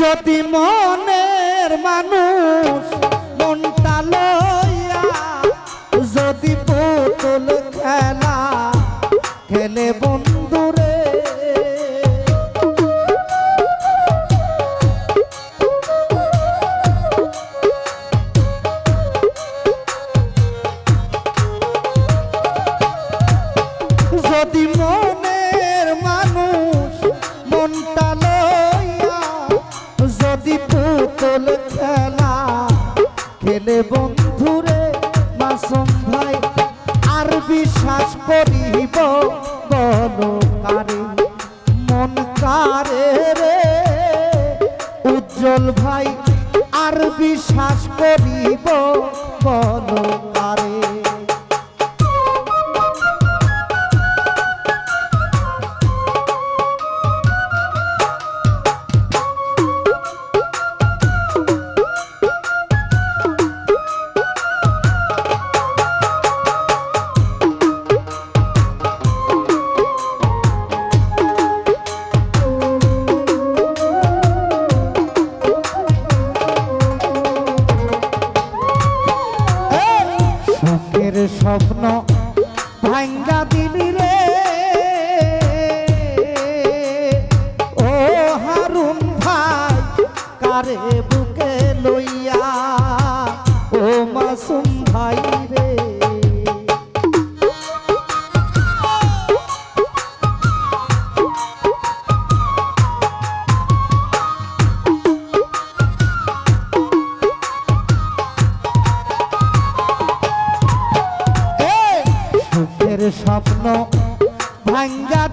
যদি মনের মানুষ মনটা লইয়া যদি পুতুল খেল স্বপ্ন ভাঙ্গা দিলি রে। ও হারুন ভাই কারে স্বপ্ন ভাঙ্গা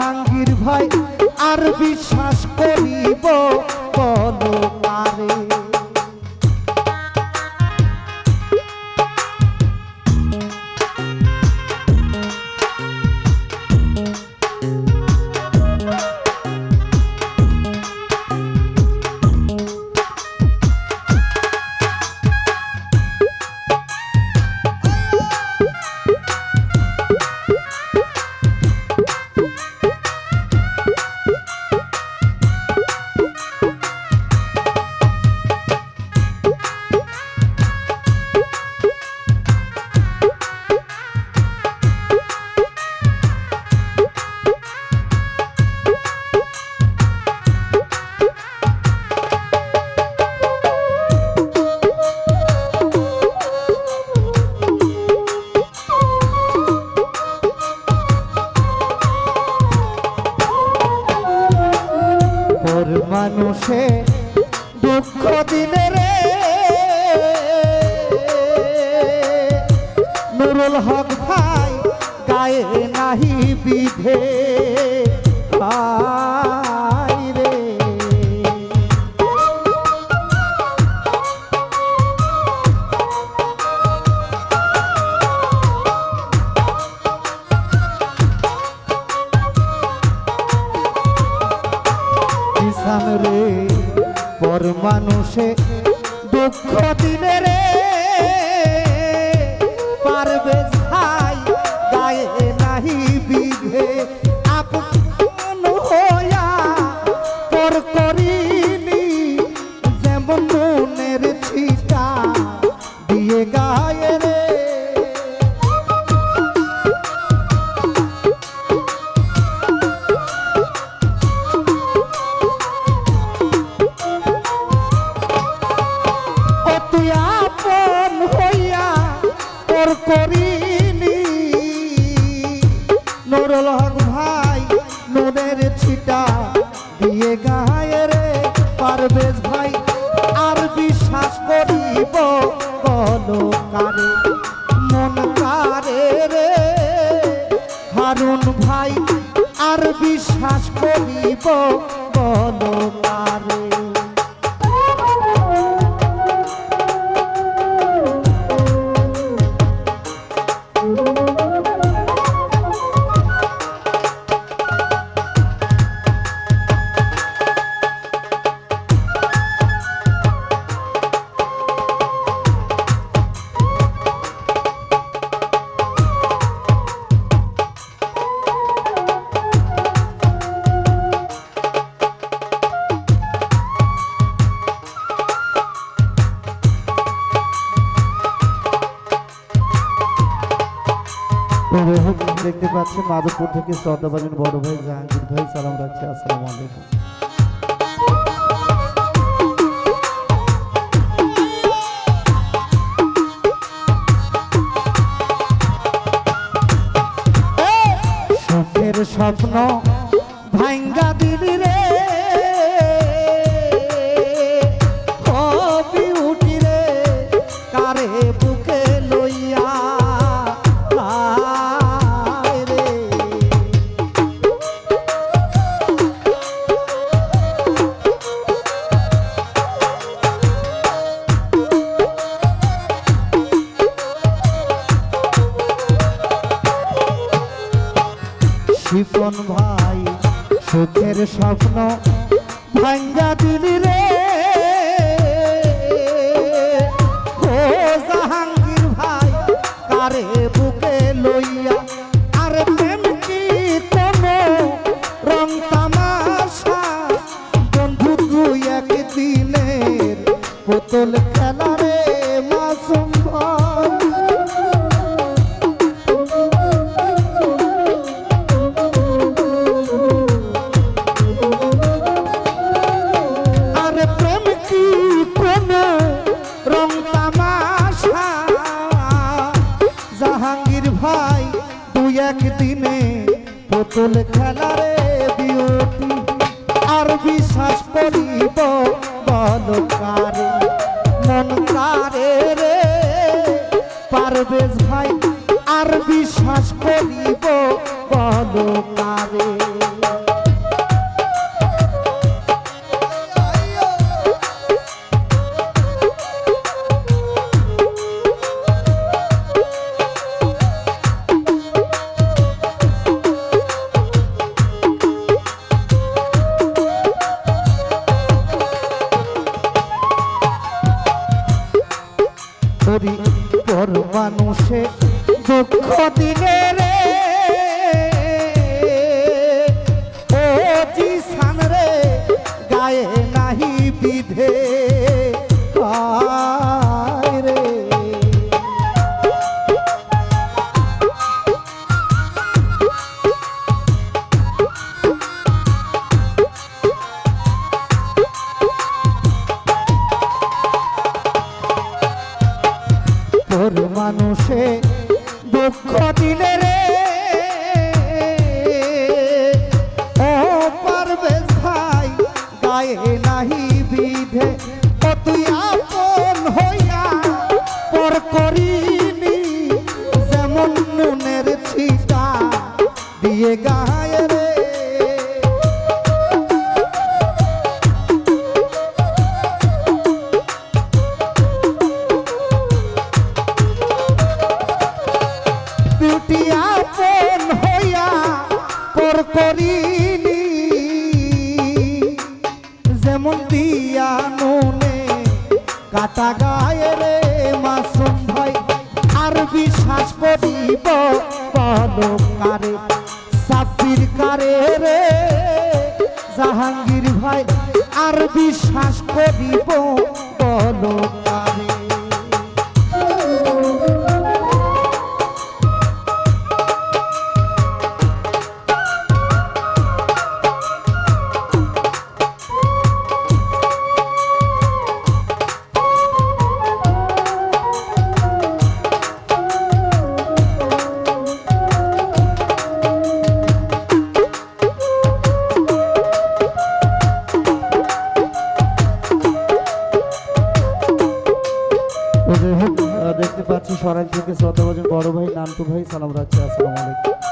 জাহাঙ্গীর ভাই আর বিশ্বাস করিব। no sei. মানুষে দুঃখ দিনের দিয়ে গায়ে রে পারবেশ ভাই, আর বিশ্বাস করিব বলো কারে, মন কারে রে? হারুন ভাই, আর বিশ্বাস করিব দেখতে পাচ্ছেন মাধবপুর থেকে শ্রদ্ধাবাজন বড় ভাই, জাহাঙ্গীর ভাই, সালাম রাখছি, আসসালামু আলাইকুম। স্বপ্ন ভাঙ্গা স্বপ্ন পুতুল খেলারে বিউটি, আর বিশ্বাস করিব বল কারে, মন কারে রে, পারবেশ ভাই, আর বিশ্বাস করিব মানুষে দুঃখ দিনে রে। ও জিসান রে গায়ে নাহি বিধে। বিউটি আপন হইয়া পর করিনি যেমন দিয়া নুনে কাটা গায়ে রে মাসুম ভাই, আর বিশ্বাস করিব কারে সাফির কারে রে। জাহাঙ্গীর ভাই, আর বিশ্বাস করিব বলো দেখতে পাচ্ছি সরাই থেকে শ্রদ্ধা বড় ভাই নান্টু ভাই সালাম রাখছি আসসালামাইকুম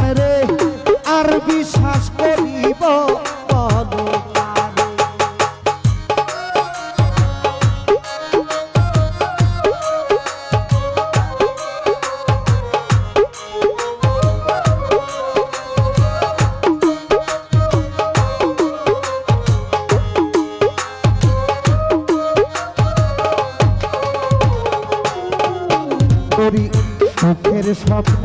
প্রাণ রে আর বিশ্বাস করিব করি। সুখের স্বপ্ন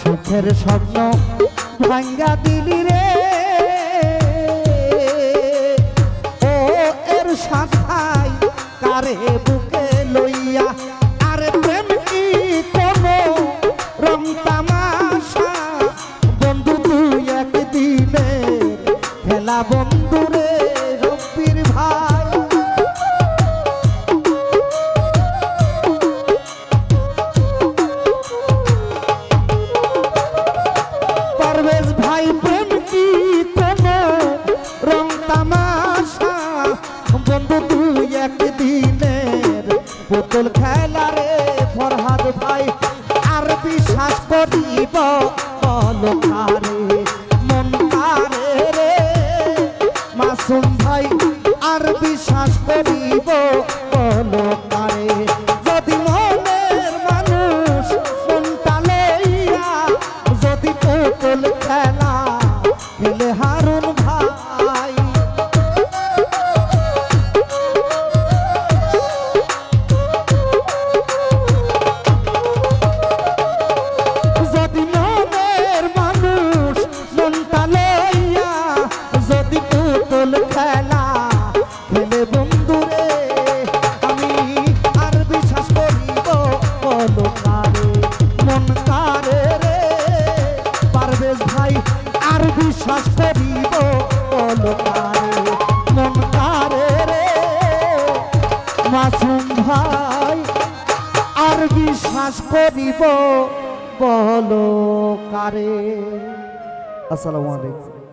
সুখের স্বপ্ন ভাঙ্গা দিলি রে। ও এর সাথাই কারে বুকে আসসালামু আলাইকুম।